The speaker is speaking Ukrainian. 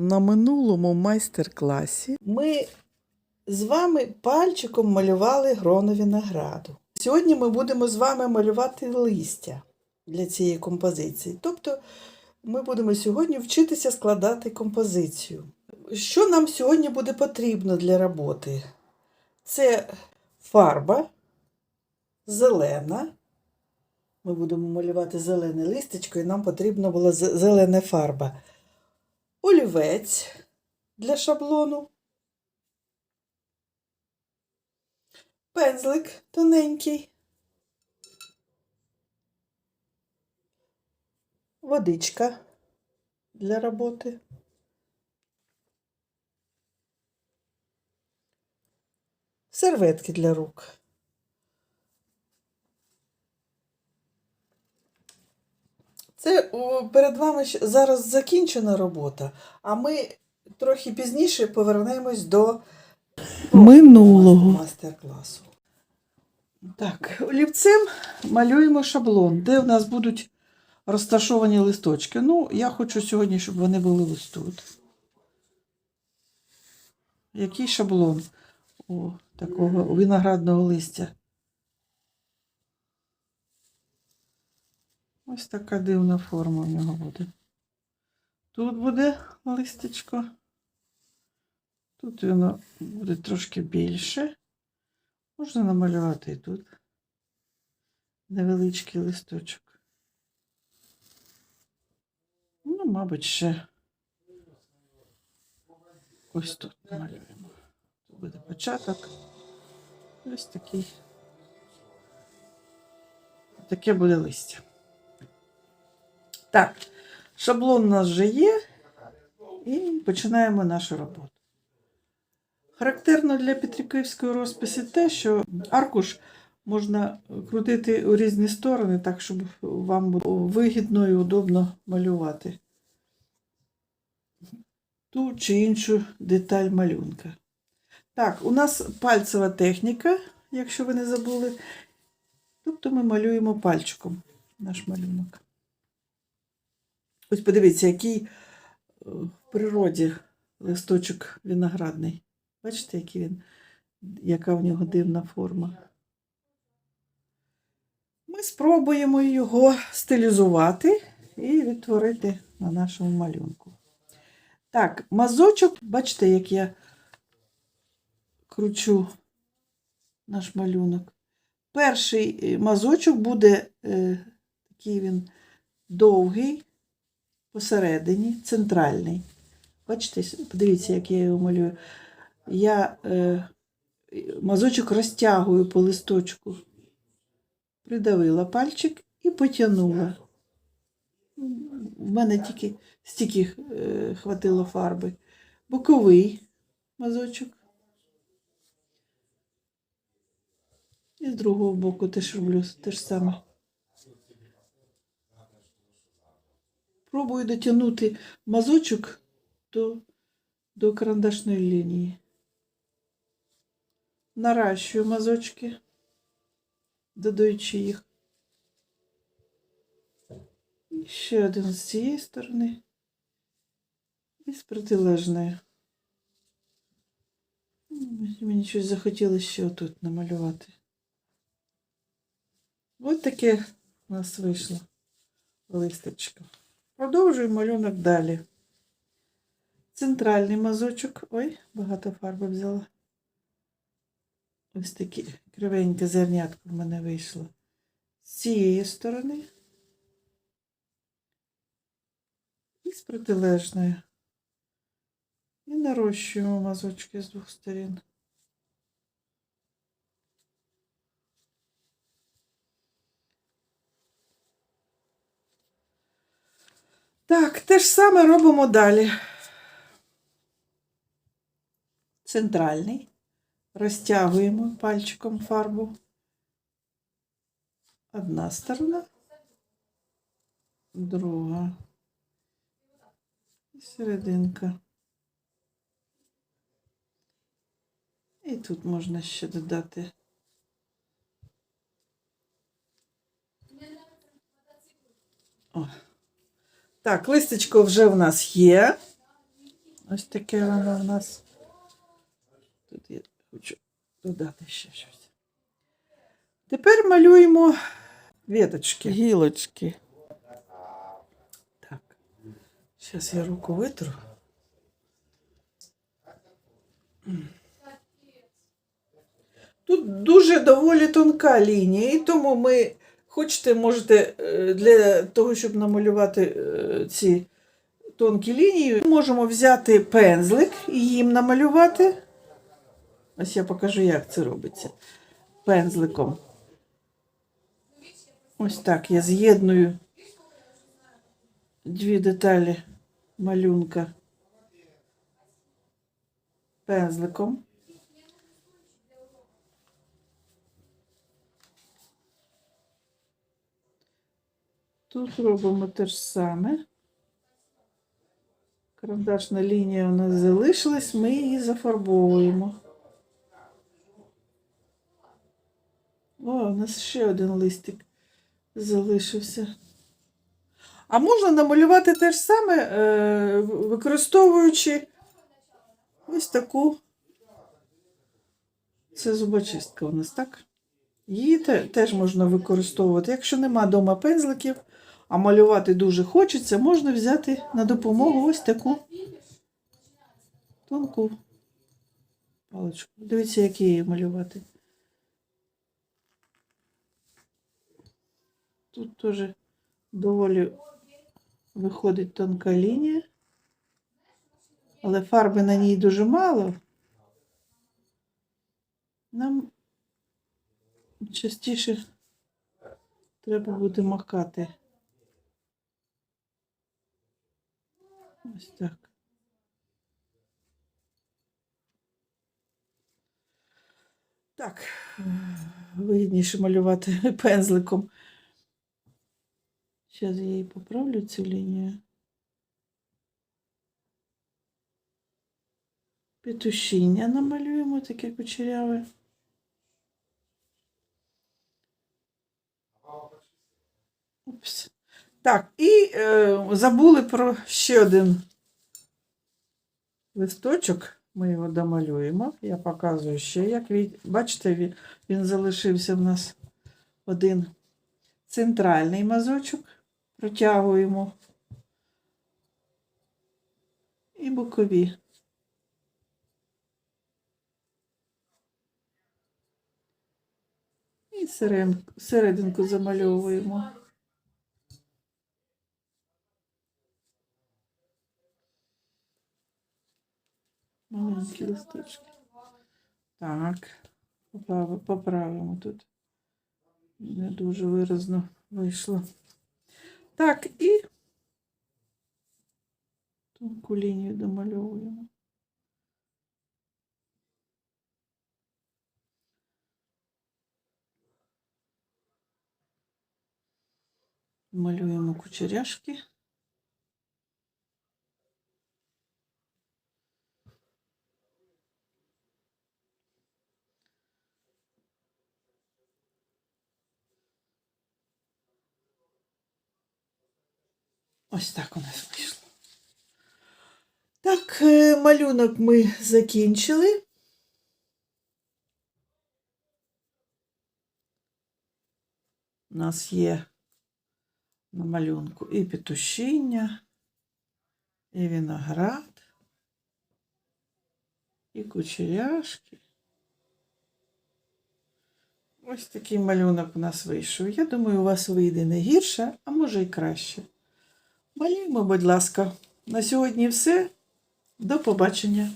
На минулому майстер-класі ми з вами пальчиком малювали гроно винограду. Сьогодні ми будемо з вами малювати листя для цієї композиції. Тобто ми будемо сьогодні вчитися складати композицію. Що нам сьогодні буде потрібно для роботи? Це фарба зелена. Ми будемо малювати зелене листечко, і нам потрібна була зелена фарба. Олівець для шаблону. Пензлик тоненький. Водичка для роботи. Серветки для рук. Це перед вами зараз закінчена робота, а ми трохи пізніше повернемось до Минулого. мастер-класу. Так, олівцем малюємо шаблон, де в нас будуть розташовані листочки. Ну, я хочу сьогодні, щоб вони були ось тут. Який шаблон у такого виноградного листя? Ось така дивна форма в нього буде. Тут буде листечко. Тут воно буде трошки більше. Можна намалювати і тут невеличкий листочок. Ну, мабуть, ще ось тут намалюємо. Тут буде початок. Ось такий. Таке буде листя. Так, шаблон у нас вже є. І починаємо нашу роботу. Характерно для Петриківської розписи те, що аркуш можна крутити у різні сторони, так, щоб вам було вигідно і удобно малювати ту чи іншу деталь малюнка. Так, у нас пальцева техніка, якщо ви не забули. Тобто ми малюємо пальчиком наш малюнок. Ось подивіться, який е, в природі листочок виноградний. Бачите, який він, яка в нього дивна форма. Ми спробуємо його стилізувати і відтворити на нашому малюнку. Так, мазочок, бачите, як я кручу наш малюнок. Перший е, мазочок буде е, такий він довгий, посередині, центральний. Бачите, подивіться, як я його малюю. Я е, мазочок розтягую по листочку, придавила пальчик і потягнула. В мене тільки стільки е, хватило фарби. Боковий мазочок. І з другого боку теж роблю те ж саме. Пробую дотягнути мазочок до, до карандашної лінії. Наращую мазочки, додаючи їх. І ще один з цієї сторони і з протилежної. Мені щось захотілося ще отут намалювати. Ось таке у нас вийшло листочко. Продовжуємо малюнок далі. Центральний мазочок. Ой, багато фарби взяла. Ось таке кривеньке зернятко в мене вийшло. З цієї сторони. І з протилежної. І нарощуємо мазочки з двох сторін. Так, те ж саме робимо далі. Центральний. Розтягуємо пальчиком фарбу. Одна сторона, друга. І серединка. І тут можна ще додати. О. Так, листечко вже в нас є. Ось таке воно в нас. Тут я хочу додати ще щось. Тепер малюємо віточки. Гілочки. Так. Зараз я руку витру. Тут дуже доволі тонка лінія, і тому ми хочете, можете е, для того, щоб намалювати е, ці тонкі лінії, можемо взяти пензлик і їм намалювати. Ось я покажу, як це робиться. Пензликом. Ось так я з'єдную дві деталі малюнка пензликом. Тут робимо те ж саме. Карандашна лінія у нас залишилась, ми її зафарбовуємо. О, у нас ще один листик залишився. А можна намалювати те ж саме, е, використовуючи ось таку. Це зубочистка у нас, так? Її теж можна використовувати. Якщо нема вдома пензликів, а малювати дуже хочеться, можна взяти на допомогу ось таку тонку паличку. Дивіться, як її малювати. Тут теж доволі виходить тонка лінія, але фарби на ній дуже мало. Нам частіше треба буде макати. Ось так. Так, вигідніше малювати пензликом. Зараз я її поправлю цю лінію. Петушіння намалюємо таке кучеряве. Упс. Так, і е, забули про ще один листочок. Ми його домалюємо. Я показую ще, як він. Бачите, він, залишився в нас один центральний мазочок. Протягуємо. І бокові. І серединку замальовуємо. Маленькі листочки. Так, поправимо, поправимо тут. Не дуже виразно вийшло. Так, і тонку лінію домальовуємо. Малюємо кучеряшки. Ось так у нас вийшло. Так, е, малюнок ми закінчили. У нас є на малюнку і петушіння, і виноград, і кучеряшки. Ось такий малюнок у нас вийшов. Я думаю, у вас вийде не гірше, а може і краще. Малюємо, будь ласка. На сьогодні все. До побачення.